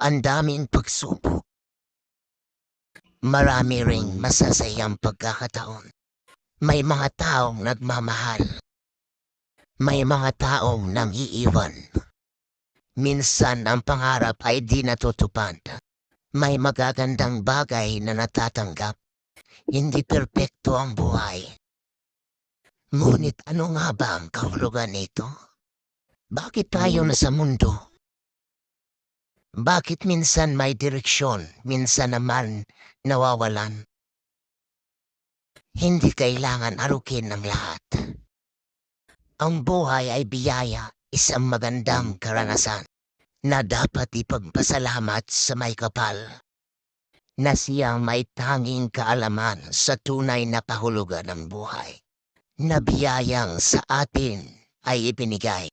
ang daming pagsubok. Marami ring masasayang pagkakataon. May mga taong nagmamahal. May mga taong nang-iiwan. Minsan ang pangarap ay di natutupad. May magagandang bagay na natatanggap. Hindi perpekto ang buhay. Ngunit ano nga ba ang kahulugan nito? Bakit tayo nasa mundo? Bakit minsan may direksyon, minsan naman nawawalan? Hindi kailangan arukin ng lahat. Ang buhay ay biyaya, isang magandang karanasan na dapat ipagpasalamat sa may kapal na siyang may tanging kaalaman sa tunay na kahulugan ng buhay na biyayang sa atin ay ibinigay